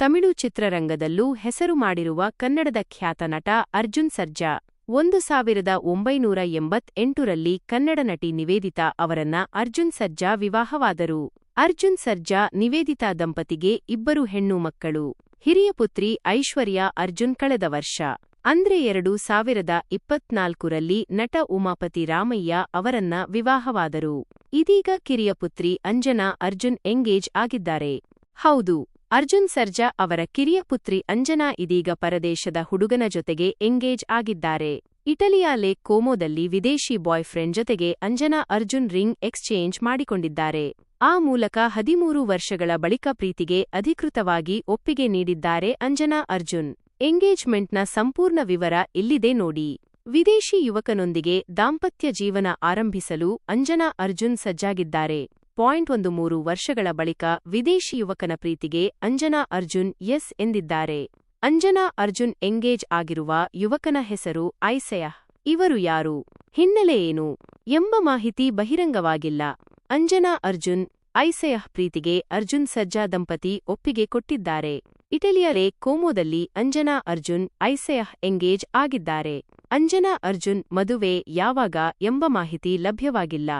ತಮಿಳು ಚಿತ್ರರಂಗದಲ್ಲೂ ಹೆಸರು ಮಾಡಿರುವ ಕನ್ನಡದ ಖ್ಯಾತ ನಟ ಅರ್ಜುನ್ ಸರ್ಜಾ, ಒಂದು ಸಾವಿರದ ಒಂಬೈನೂರ ಎಂಬತ್ತೆಂಟರಲ್ಲಿ ಕನ್ನಡ ನಟಿ ನಿವೇದಿತಾ ಅವರನ್ನ ಅರ್ಜುನ್ ಸರ್ಜಾ ವಿವಾಹವಾದರು. ಅರ್ಜುನ್ ಸರ್ಜಾ ನಿವೇದಿತಾ ದಂಪತಿಗೆ ಇಬ್ಬರು ಹೆಣ್ಣು ಮಕ್ಕಳು, ಹಿರಿಯ ಪುತ್ರಿ ಐಶ್ವರ್ಯ ಅರ್ಜುನ್ ಕಳೆದ ವರ್ಷ. ಅಂದ್ರೆ ಎರಡು ಸಾವಿರದ ಇಪ್ಪತ್ನಾಲ್ಕರಲ್ಲಿ ನಟ ಉಮಾಪತಿ ರಾಮಯ್ಯ ಅವರನ್ನ ವಿವಾಹವಾದರು. ಇದೀಗ ಕಿರಿಯ ಪುತ್ರಿ ಅಂಜನಾ ಅರ್ಜುನ್ ಎಂಗೇಜ್ ಆಗಿದ್ದಾರೆ. ಹೌದು ಅರ್ಜುನ್ ಸರ್ಜಾ ಅವರ ಕಿರಿಯ ಪುತ್ರಿ ಅಂಜನಾ ಇದೀಗ ಪರದೇಶದ ಹುಡುಗನ ಜೊತೆಗೆ ಎಂಗೇಜ್ ಆಗಿದ್ದಾರೆ. ಇಟಲಿಯ ಲೇಕ್ ಕೋಮೋದಲ್ಲಿ ವಿದೇಶಿ ಬಾಯ್ ಫ್ರೆಂಡ್ ಜೊತೆಗೆ ಅಂಜನಾ ಅರ್ಜುನ್ ರಿಂಗ್ ಎಕ್ಸ್ಚೇಂಜ್ ಮಾಡಿಕೊಂಡಿದ್ದಾರೆ. ಆ ಮೂಲಕ ಹದಿಮೂರು ವರ್ಷಗಳ ಬಳಿಕ ಪ್ರೀತಿಗೆ ಅಧಿಕೃತವಾಗಿ ಒಪ್ಪಿಗೆ ನೀಡಿದ್ದಾರೆ ಅಂಜನಾ ಅರ್ಜುನ್. ಎಂಗೇಜ್ಮೆಂಟ್ನ ಸಂಪೂರ್ಣ ವಿವರ ಇಲ್ಲಿದೆ ನೋಡಿ. ವಿದೇಶಿ ಯುವಕನೊಂದಿಗೆ ದಾಂಪತ್ಯ ಜೀವನ ಆರಂಭಿಸಲು ಅಂಜನಾ ಅರ್ಜುನ್ ಸಜ್ಜಾಗಿದ್ದಾರೆ. ಪಾಯಿಂಟ್ ಒಂದು ಮೂರು ವರ್ಷಗಳ ಬಳಿಕ ವಿದೇಶಿ ಯುವಕನ ಪ್ರೀತಿಗೆ ಅಂಜನಾ ಅರ್ಜುನ್ ಎಸ್ ಎಂದಿದ್ದಾರೆ. ಅಂಜನಾ ಅರ್ಜುನ್ ಎಂಗೇಜ್ ಆಗಿರುವ ಯುವಕನ ಹೆಸರು ಐಸಯಹ್ ಇವರು ಯಾರು? ಹಿನ್ನೆಲೆ ಏನು? ಎಂಬ ಮಾಹಿತಿ ಬಹಿರಂಗವಾಗಿಲ್ಲ. ಅಂಜನಾ ಅರ್ಜುನ್ ಐಸಯಹ್ ಪ್ರೀತಿಗೆ ಅರ್ಜುನ್ ಸಜ್ಜಾ ದಂಪತಿ ಒಪ್ಪಿಗೆ ಕೊಟ್ಟಿದ್ದಾರೆ. ಇಟಲಿಯ ರೇ ಕೋಮೋದಲ್ಲಿ ಅಂಜನಾ ಅರ್ಜುನ್ ಐಸಯಹ್ ಎಂಗೇಜ್ ಆಗಿದ್ದಾರೆ. ಅಂಜನಾ ಅರ್ಜುನ್ ಮದುವೆ ಯಾವಾಗ ಎಂಬ ಮಾಹಿತಿ ಲಭ್ಯವಾಗಿಲ್ಲ.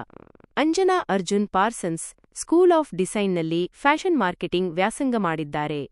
Anjana Arjun Parsons school of ಡಿಸೈನ್ನಲ್ಲಿ fashion marketing ವ್ಯಾಸಂಗ ಮಾಡಿದ್ದಾರೆ.